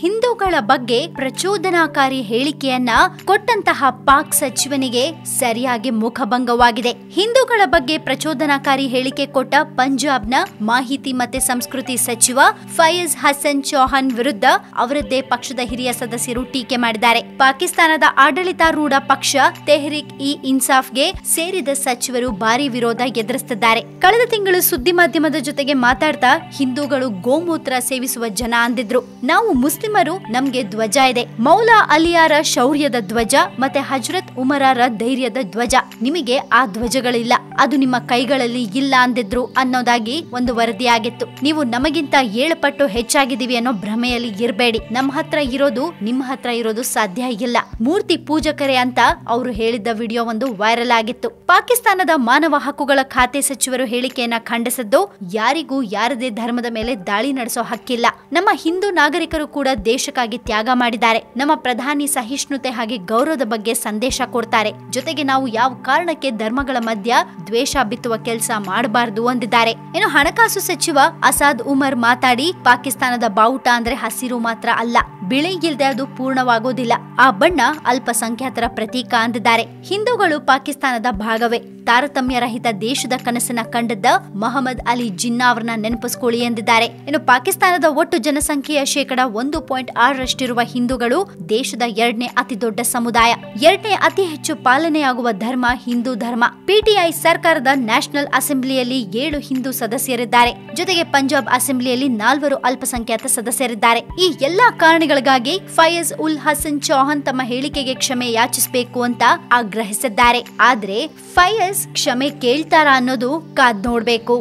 ಹಿಂದೂಗಳ ಬಗ್ಗೆ ಪ್ರಚೋದನಾಕಾರಿ ಹೇಳಿಕೆಯನ್ನ ಕೊಟ್ಟಂತಹ ಪಾಕ್ ಸಚಿವನಿಗೆ ಸರಿಯಾಗಿ ಮುಖಭಂಗವಾಗಿದೆ. ಹಿಂದೂಗಳ ಬಗ್ಗೆ ಪ್ರಚೋದನಾಕಾರಿ ಹೇಳಿಕೆ ಕೊಟ್ಟ ಪಂಜಾಬ್ನ ಮಾಹಿತಿ ಮತ್ತೆ ಸಂಸ್ಕೃತಿ ಸಚಿವ ಫೈಯಜ್ ಹಸನ್ ಚೌಹಾನ್ ವಿರುದ್ಧ ಅವರದ್ದೇ ಪಕ್ಷದ ಹಿರಿಯ ಸದಸ್ಯರು ಟೀಕೆ ಮಾಡಿದ್ದಾರೆ. ಪಾಕಿಸ್ತಾನದ ಆಡಳಿತಾರೂಢ ಪಕ್ಷ ತೆಹ್ರಿಕ್ ಇ ಇನ್ಸಾಫ್ಗೆ ಸೇರಿದ ಸಚಿವರು ಭಾರಿ ವಿರೋಧ ಎದುರಿಸುತ್ತಿದ್ದಾರೆ. ಕಳೆದ ತಿಂಗಳು ಸುದ್ದಿ ಮಾಧ್ಯಮದ ಜೊತೆಗೆ ಮಾತಾಡ್ತಾ ಹಿಂದೂಗಳು ಗೋಮೂತ್ರ ಸೇವಿಸುವ ಜನ ಅಂದಿದ್ರು. ನಾವು ಮುಸ್ಲಿಮರು ನಮ್ಗೆ ಧ್ವಜ ಇದೆ. ಮೌಲಾ ಅಲಿಯಾರ ಶೌರ್ಯದ ಧ್ವಜ ಮತ್ತೆ ಹಜರತ್ ಉಮರಾರ ಧೈರ್ಯದ ಧ್ವಜ. ನಿಮಗೆ ಆ ಧ್ವಜಗಳಿಲ್ಲ. ಅದು ನಿಮ್ಮ ಕೈಗಳಲ್ಲಿ ಇಲ್ಲ ಅಂದಿದ್ರು ಅನ್ನೋದಾಗಿ ಒಂದು ವರದಿಯಾಗಿತ್ತು. ನೀವು ನಮಗಿಂತ ಏಳು ಪಟ್ಟು ಹೆಚ್ಚಾಗಿದ್ದೀವಿ ಅನ್ನೋ ಭ್ರಮೆಯಲ್ಲಿ ಇರಬೇಡಿ. ನಮ್ಮ ಹತ್ರ ಇರೋದು, ನಿಮ್ಮ ಹತ್ರ ಇರೋದು ಸಾಧ್ಯ ಇಲ್ಲ. ಮೂರ್ತಿ ಪೂಜಕರೇ ಅಂತ ಅವರು ಹೇಳಿದ್ದ ವಿಡಿಯೋ ಒಂದು ವೈರಲ್ ಆಗಿತ್ತು. ಪಾಕಿಸ್ತಾನದ ಮಾನವ ಹಕ್ಕುಗಳ ಖಾತೆ ಸಚಿವರು ಹೇಳಿಕೆಯನ್ನ ಖಂಡಿಸಿದ್ದು, ಯಾರಿಗೂ ಯಾರದೇ ಧರ್ಮದ ಮೇಲೆ ದಾಳಿ ನಡೆಸೋ ಹಕ್ಕಿಲ್ಲ. ನಮ್ಮ ಹಿಂದೂ ನಾಗರಿಕರು ಕೂಡ ದೇಶಕ್ಕಾಗಿ ತ್ಯಾಗ ಮಾಡಿದ್ದಾರೆ. ನಮ್ಮ ಪ್ರಧಾನಿ ಸಹಿಷ್ಣುತೆ ಹಾಗೆ ಗೌರವದ ಬಗ್ಗೆ ಸಂದೇಶ ಕೊಡ್ತಾರೆ. ಜೊತೆಗೆ ನಾವು ಯಾವ ಕಾರಣಕ್ಕೆ ಧರ್ಮಗಳ ಮಧ್ಯ ದ್ವೇಷ ಬಿತ್ತುವ ಕೆಲಸ ಮಾಡಬಾರದು ಅಂದಿದ್ದಾರೆ. ಇನ್ನು ಹಣಕಾಸು ಸಚಿವ ಅಸಾದ್ ಉಮರ್ ಮಾತಾಡಿ, ಪಾಕಿಸ್ತಾನದ ಬಾವುಟ ಅಂದ್ರೆ ಹಸಿರು ಮಾತ್ರ ಅಲ್ಲ, ಬಿಳಿ ಇಲ್ಲದೆ ಅದು ಪೂರ್ಣವಾಗೋದಿಲ್ಲ. ಆ ಬಣ್ಣ ಅಲ್ಪಸಂಖ್ಯಾತರ ಪ್ರತೀಕ ಅಂದಿದ್ದಾರೆ. ಹಿಂದೂಗಳು ಪಾಕಿಸ್ತಾನದ ಭಾಗವೇ. ತಾರತಮ್ಯ ರಹಿತ ದೇಶದ ಕನಸನ್ನ ಕಂಡದ್ದ ಮೊಹಮ್ಮದ್ ಅಲಿ ಜಿನ್ನಾ ಅವರನ್ನ ನೆನಪಿಸಿಕೊಳ್ಳಿ ಎಂದಿದ್ದಾರೆ. ಇನ್ನು ಪಾಕಿಸ್ತಾನದ ಒಟ್ಟು ಜನಸಂಖ್ಯೆಯ ಶೇಕಡ ಒಂದು ಪಾಯಿಂಟ್ ಆರರಷ್ಟಿರುವ ಹಿಂದೂಗಳು ದೇಶದ ಎರಡನೇ ಅತಿ ದೊಡ್ಡ ಸಮುದಾಯ. ಎರಡನೇ ಅತಿ ಹೆಚ್ಚು ಪಾಲನೆಯಾಗುವ ಧರ್ಮ ಹಿಂದೂ ಧರ್ಮ. ಪಿಟಿಐ ಸರ್ಕಾರದ ನ್ಯಾಷನಲ್ ಅಸೆಂಬ್ಲಿಯಲ್ಲಿ ಏಳು ಹಿಂದೂ ಸದಸ್ಯರಿದ್ದಾರೆ. ಜೊತೆಗೆ ಪಂಜಾಬ್ ಅಸೆಂಬ್ಲಿಯಲ್ಲಿ ನಾಲ್ವರು ಅಲ್ಪಸಂಖ್ಯಾತ ಸದಸ್ಯರಿದ್ದಾರೆ. ಈ ಎಲ್ಲಾ ಕಾರಣಗಳಿಗಾಗಿ ಫಯಜ್ ಉಲ್ ಹಸನ್ ಚೌಹಾನ್ ತಮ್ಮ ಹೇಳಿಕೆಗೆ ಕ್ಷಮೆ ಯಾಚಿಸಬೇಕು ಅಂತ ಆಗ್ರಹಿಸಿದ್ದಾರೆ. ಆದ್ರೆ ಫಯಜ್ ಕ್ಷಮೆ ಕೇಳ್ತಾರಾ ಅನ್ನೋದು ಕಾದ್ ನೋಡ್ಬೇಕು.